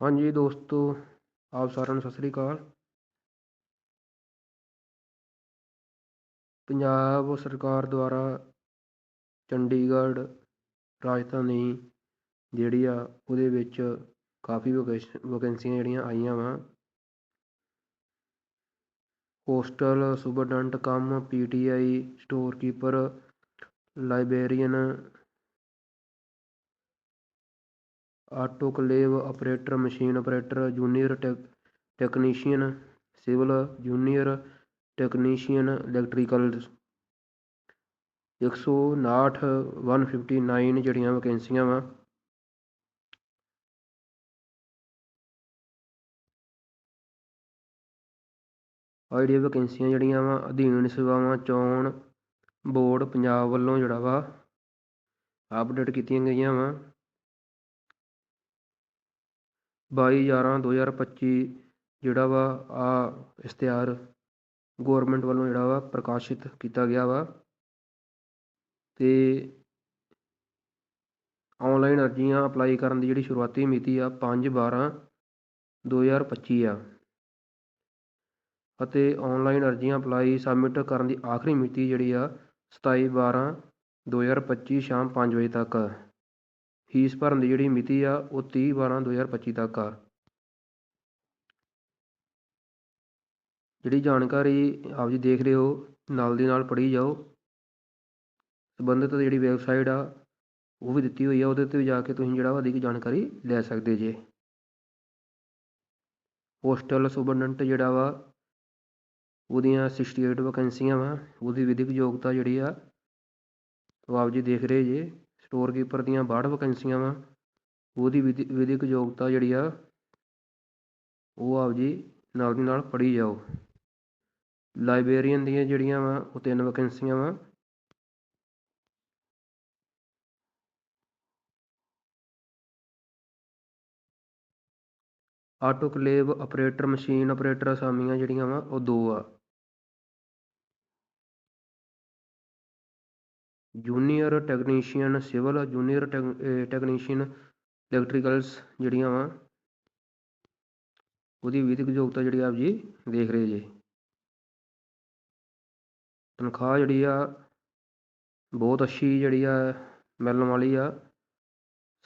ਹਾਂਜੀ ਦੋਸਤੋ, ਆਪ ਸਾਰਿਆਂ ਨੂੰ ਸਤਿ ਸ੍ਰੀ ਅਕਾਲ। ਪੰਜਾਬ ਸਰਕਾਰ ਦੁਆਰਾ ਚੰਡੀਗੜ੍ਹ ਰਾਜਧਾਨੀ ਜਿਹੜੀ ਆ, ਉਹਦੇ ਵਿੱਚ ਕਾਫੀ ਵੈਕੈਂਸੀਆਂ ਜਿਹੜੀਆਂ ਆਈਆਂ ਵਾ। Hostel superintendent cum PTI store keeper librarian autoclave operator, machine operator, junior tech technician, civil junior technician, electrical 159 159 ਜਿਹੜੀਆਂ ਵੈਕੈਂਸੀਆਂ ਵਾ। ਆ ਜਿਹੜੀਆਂ ਵੈਕੈਂਸੀਆਂ ਜਿਹੜੀਆਂ ਵਾ, ਅਧੀਨ ਸੇਵਾਵਾਂ, ਚੋਣ ਬੋਰਡ ਪੰਜਾਬ ਵੱਲੋਂ ਜਿਹੜਾ ਵਾ ਅਪਡੇਟ ਕੀਤੀਆਂ ਗਈਆਂ ਵਾ। ਬਾਈ ਗਿਆਰਾਂ ਦੋ ਹਜ਼ਾਰ ਪੱਚੀ ਜਿਹੜਾ ਵਾ ਆ ਇਸ਼ਤਿਹਾਰ ਗੌਰਮੈਂਟ ਵੱਲੋਂ ਜਿਹੜਾ ਵਾ ਪ੍ਰਕਾਸ਼ਿਤ ਕੀਤਾ ਗਿਆ ਵਾ ਤੇ ਆਨਲਾਈਨ ਅਰਜ਼ੀਆਂ ਅਪਲਾਈ ਕਰਨ ਦੀ ਜਿਹੜੀ ਸ਼ੁਰੂਆਤੀ ਮਿਤੀ ਆ ਪੰਜ ਬਾਰਾਂ ਦੋ ਹਜ਼ਾਰ ਪੱਚੀ ਆ ਅਤੇ ਆਨਲਾਈਨ ਅਰਜ਼ੀਆਂ ਅਪਲਾਈ ਸਬਮਿਟ ਕਰਨ ਦੀ ਆਖਰੀ ਮਿਤੀ ਜਿਹੜੀ ਆ ਸਤਾਈ ਬਾਰਾਂ ਦੋ ਹਜ਼ਾਰ ਪੱਚੀ ਸ਼ਾਮ ਪੰਜ ਵਜੇ ਤੱਕ। ਫੀਸ ਭਰਨ ਦੀ ਜਿਹੜੀ ਮਿਤੀ ਆ, ਉਹ ਤੀਹ ਬਾਰਾਂ ਦੋ ਹਜ਼ਾਰ ਪੱਚੀ ਤੱਕ ਆ। ਜਿਹੜੀ ਜਾਣਕਾਰੀ ਆਪ ਜੀ ਦੇਖ ਰਹੇ ਹੋ, ਨਾਲ ਦੀ ਨਾਲ ਪੜ੍ਹੀ ਜਾਓ। ਸੰਬੰਧਿਤ ਜਿਹੜੀ ਵੈਬਸਾਈਟ ਆ, ਉਹ ਵੀ ਦਿੱਤੀ ਹੋਈ ਆ, ਉਹਦੇ 'ਤੇ ਜਾ ਕੇ ਤੁਸੀਂ ਜਿਹੜਾ ਵਾ ਅਧਿਕ ਜਾਣਕਾਰੀ ਲੈ ਸਕਦੇ ਜੇ। ਪੋਸਟਲ ਸੁਪਰਡੈਂਟ ਜਿਹੜਾ ਵਾ, ਉਹਦੀਆਂ 68 ਵੈਕੈਂਸੀਆਂ ਵਾ ਉਹਦੀ ਵਿਧਿਕ ਯੋਗਤਾ ਜਿਹੜੀ ਆ, ਉਹ ਆਪ ਜੀ ਦੇਖ ਰਹੇ ਜੇ। ਸਟੋਰ ਕੀਪਰ ਦੀਆਂ 62 ਵੈਕੈਂਸੀਆਂ ਵਾ, ਉਹਦੀ ਵਿਧਿਕ ਯੋਗਤਾ ਜਿਹੜੀ ਆ, ਉਹ ਆਪ ਜੀ ਨਾਲ ਦੀ ਨਾਲ ਪੜ੍ਹੀ ਜਾਓ। ਲਾਇਬ੍ਰੇਰੀਅਨ ਦੀਆਂ ਜਿਹੜੀਆਂ ਵਾ, ਉਹ ਤਿੰਨ ਵੈਕੈਂਸੀਆਂ ਵਾ। ਆਟੋਕਲੇਵ ਆਪਰੇਟਰ ਮਸ਼ੀਨ ਆਪਰੇਟਰ ਅਸਾਮੀਆਂ ਜਿਹੜੀਆਂ ਵਾ, ਉਹ ਦੋ ਆ। Junior technician civil junior technician electricals ਜਿਹੜੀਆਂ ਵਾ, ਉਹਦੀ ਵਿਧਿਕ ਯੋਗਤਾ ਜਿਹੜੀ ਆਪ ਜੀ ਦੇਖ ਰਹੇ ਜੇ। ਤਨਖਾਹ ਜਿਹੜੀ ਆ, ਬਹੁਤ ਅੱਛੀ ਜਿਹੜੀ ਆ, ਮਿਲਣ ਵਾਲੀ ਆ।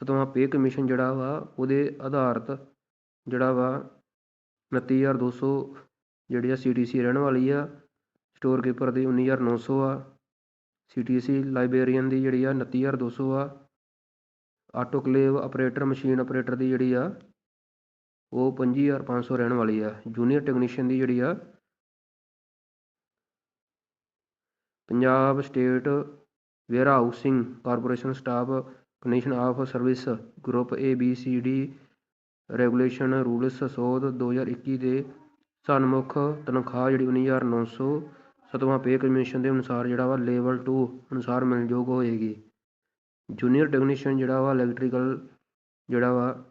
ਸਤਵਾਂ ਪੇ ਕਮਿਸ਼ਨ ਜਿਹੜਾ ਵਾ, ਉਹਦੇ ਆਧਾਰਤ ਜਿਹੜਾ ਵਾ, ਉਨੱਤੀ ਹਜ਼ਾਰ ਦੋ ਸੌ ਜਿਹੜੀ ਆ ਸੀ ਟੀ ਸੀ ਰਹਿਣ ਵਾਲੀ ਆ। ਸਟੋਰ ਕੀਪਰ ਦੀ ਉੱਨੀ ਹਜ਼ਾਰ ਨੌ ਸੌ ਆ। ਸੀ ਟੀ ਸੀ ਲਾਇਬ੍ਰੇਰੀਅਨ ਦੀ ਜਿਹੜੀ ਆ ਉਨੱਤੀ ਹਜ਼ਾਰ ਦੋ ਸੌ ਆ। ਆਟੋਕਲੇਵ ਆਪਰੇਟਰ ਮਸ਼ੀਨ ਆਪਰੇਟਰ ਦੀ ਜਿਹੜੀ ਆ, ਉਹ ਪੰਜੀ ਹਜ਼ਾਰ ਪੰਜ ਸੌ ਰਹਿਣ ਵਾਲੀ ਆ। ਜੂਨੀਅਰ ਟੈਕਨੀਸ਼ੀਅਨ ਦੀ ਜਿਹੜੀ ਆ, Punjab state warehousing corporation staff connection of service group A B C D regulation rules ਸੋਧ 2021 ਦੇ ਸਨਮੁਖ ਤਨਖਾਹ ਜਿਹੜੀ 19900 ਸਤਵਾਂ ਪੇ ਕਮਿਸ਼ਨ ਦੇ ਅਨੁਸਾਰ ਜਿਹੜਾ ਵਾ ਲੈਵਲ 2 ਅਨੁਸਾਰ ਮਿਲਣਯੋਗ ਹੋਏਗੀ। ਜੂਨੀਅਰ ਟੈਕਨੀਸ਼ੀਅਨ ਜਿਹੜਾ ਵਾ ਇਲੈਕਟ੍ਰੀਕਲ ਜਿਹੜਾ ਵਾ,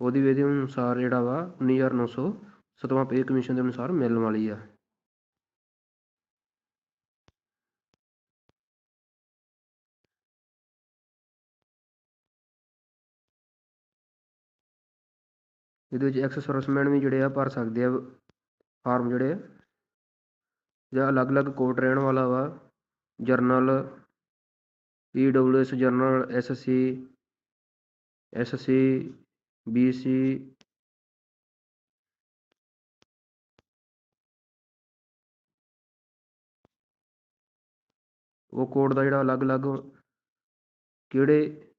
ਉਹਦੀ ਵੇਦੇ ਅਨੁਸਾਰ ਜਿਹੜਾ ਵਾ 19900 ਸਤਵਾਂ ਪੇ ਕਮਿਸ਼ਨ ਦੇ ਅਨੁਸਾਰ ਮਿਲਣ ਵਾਲੀ ਆ। ਇਹਦੇ ਵਿੱਚ ਐਕਸ ਸਰਵਿਸਮੈਨ ਵੀ ਜਿਹੜੇ ਆ ਭਰ ਸਕਦੇ ਆ ਫਾਰਮ ਜਿਹੜੇ ਜਾਂ ਅਲੱਗ-ਅਲੱਗ ਕੋਡ ਰਹਿਣ ਵਾਲਾ ਵਾ। General E W S general S C S C B C ਉਹ ਕੋਡ ਦਾ ਜਿਹੜਾ ਅਲੱਗ-ਅਲੱਗ ਕਿਹੜੇ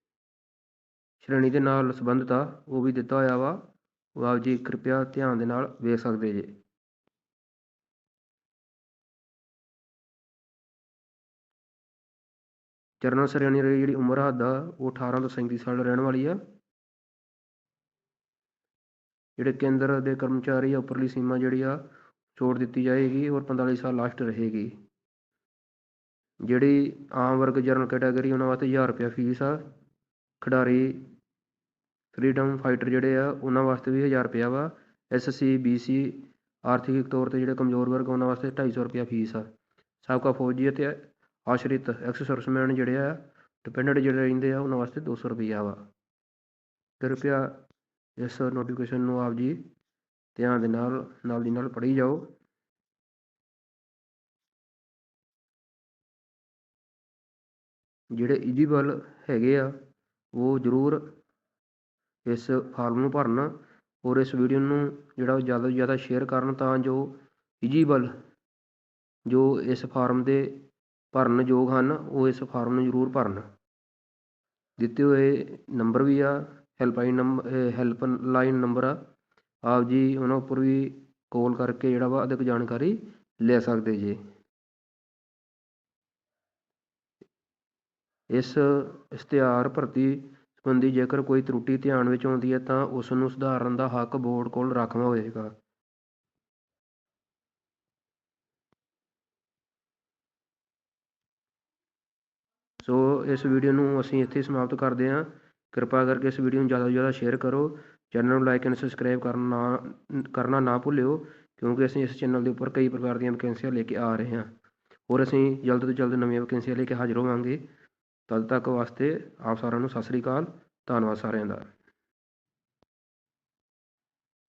ਸ਼੍ਰੇਣੀ ਦੇ ਨਾਲ ਸੰਬੰਧਿਤ ਆ, ਉਹ ਵੀ ਦਿੱਤਾ ਹੋਇਆ ਵਾ। ਉਹ ਆਪ ਜੀ, ਕਿਰਪਾ ਧਿਆਨ ਦੇ ਨਾਲ ਵੇਖ ਸਕਦੇ ਜੇ। ਜਰਨਲ ਸ਼੍ਰੇਣੀ ਦੀ ਜਿਹੜੀ ਉਮਰ ਹੱਦ ਆ ਉਹ 18 ਤੋਂ 37 ਸਾਲ ਰਹਿਣ ਵਾਲੀ ਆ। ਜਿਹੜੇ ਕੇਂਦਰ ਦੇ ਕਰਮਚਾਰੀ ਆ, ਉੱਪਰਲੀ ਸੀਮਾ ਜਿਹੜੀ ਆ, ਛੋੜ ਦਿੱਤੀ ਜਾਏਗੀ ਔਰ 45 ਸਾਲ ਲਾਸਟ ਰਹੇਗੀ। ਜਿਹੜੀ ਆਮ ਵਰਗ ਜਰਨਲ ਕੈਟਾਗਰੀ ਉਹਨਾਂ ਵਾਸਤੇ 1000 ਰੁਪਇਆ ਫੀਸ ਆ। ਖਿਡਾਰੀ ਫਰੀडम ਫਾਈਟਰ ਜਿਹੜੇ ਆ, ਉਹਨਾਂ ਵਾਸਤੇ ਵੀ 1000 ਰੁਪਇਆ ਵਾ। ਐਸ ਸੀ ਬੀ ਸੀ ਆਰਥਿਕ ਤੌਰ 'ਤੇ ਜਿਹੜੇ ਕਮਜ਼ੋਰ ਵਰਗ ਉਹਨਾਂ ਵਾਸਤੇ 250 ਰੁਪਇਆ ਫੀਸ ਆ। ਸਾਬਕਾ ਫੌਜੀ ਅਤੇ ਆਸ਼ਰਿਤ ਐਕਸ ਸਰਵਿਸਮੈਨ ਜਿਹੜੇ ਆ ਡਿਪੈਂਡੈਂਟ ਜਿਹੜੇ ਰਹਿੰਦੇ ਆ, ਉਹਨਾਂ ਵਾਸਤੇ 200 ਰੁਪਈਆ ਵਾ। ਕਿਰਪਿਆ ਇਸ ਨੋਟੀਫਿਕੇਸ਼ਨ ਨੂੰ ਆਪ ਜੀ ਧਿਆਨ ਦੇ ਨਾਲ ਨਾਲ ਦੀ ਨਾਲ ਪੜ੍ਹੀ ਜਾਓ। ਜਿਹੜੇ ਇਜੀਬਲ ਹੈਗੇ ਆ, ਉਹ ਜ਼ਰੂਰ ਇਸ ਫਾਰਮ ਨੂੰ ਭਰਨ ਔਰ ਇਸ ਵੀਡੀਓ ਨੂੰ ਜਿਹੜਾ ਜ਼ਿਆਦਾ ਤੋਂ ਜ਼ਿਆਦਾ ਸ਼ੇਅਰ ਕਰਨ ਤਾਂ ਜੋ ਇਜੀਬਲ ਜੋ ਇਸ ਫਾਰਮ ਦੇ ਭਰਨ ਯੋਗ ਹਨ, ਉਹ ਇਸ ਫਾਰਮ ਨੂੰ ਜ਼ਰੂਰ ਭਰਨ। ਦਿੱਤੇ ਹੋਏ ਨੰਬਰ ਵੀ ਆ ਹੈਲਪਲਾਈਨ ਨੰਬਰ ਹੈਲਪਲਾਈਨ ਨੰਬਰ ਆ। ਆਪ ਜੀ ਉਹਨਾਂ ਉੱਪਰ ਵੀ ਕਾਲ ਕਰਕੇ ਜਿਹੜਾ ਵਾ ਅਧਿਕ ਜਾਣਕਾਰੀ ਲੈ ਸਕਦੇ ਜੇ। ਇਸ ਇਸ਼ਤਿਹਾਰ ਭਰਤੀ ਸੰਬੰਧੀ ਜੇਕਰ ਕੋਈ ਤਰੁੱਟੀ ਧਿਆਨ ਵਿੱਚ ਆਉਂਦੀ ਹੈ ਤਾਂ ਉਸ ਨੂੰ ਸੁਧਾਰਨ ਦਾ ਹੱਕ ਬੋਰਡ ਕੋਲ ਰਾਖਵਾਂ ਹੋਏਗਾ ਸੋ ਇਸ ਵੀਡੀਓ ਨੂੰ ਅਸੀਂ ਇੱਥੇ ਸਮਾਪਤ ਕਰਦੇ ਹਾਂ। ਕਿਰਪਾ ਕਰਕੇ ਇਸ ਵੀਡੀਓ ਨੂੰ ਜ਼ਿਆਦਾ ਤੋਂ ਜ਼ਿਆਦਾ ਸ਼ੇਅਰ ਕਰੋ। ਚੈਨਲ ਨੂੰ ਲਾਈਕ ਐਂਡ ਸਬਸਕ੍ਰਾਈਬ ਕਰਨਾ ਕਰਨਾ ਨਾ ਭੁੱਲਿਓ, ਕਿਉਂਕਿ ਅਸੀਂ ਇਸ ਚੈਨਲ ਦੇ ਉੱਪਰ ਕਈ ਪ੍ਰਕਾਰ ਦੀਆਂ ਵੈਕੈਂਸੀਆਂ ਲੈ ਕੇ ਆ ਰਹੇ ਹਾਂ। ਹੋਰ ਅਸੀਂ ਜਲਦ ਤੋਂ ਜਲਦ ਨਵੀਆਂ ਵੈਕੈਂਸੀਆਂ ਲੈ ਕੇ ਹਾਜ਼ਰ ਹੋਵਾਂਗੇ। ਤਦ ਤੱਕ ਵਾਸਤੇ ਆਪ ਸਾਰਿਆਂ ਨੂੰ ਸਤਿ ਸ੍ਰੀ ਅਕਾਲ। ਧੰਨਵਾਦ ਸਾਰਿਆਂ ਦਾ।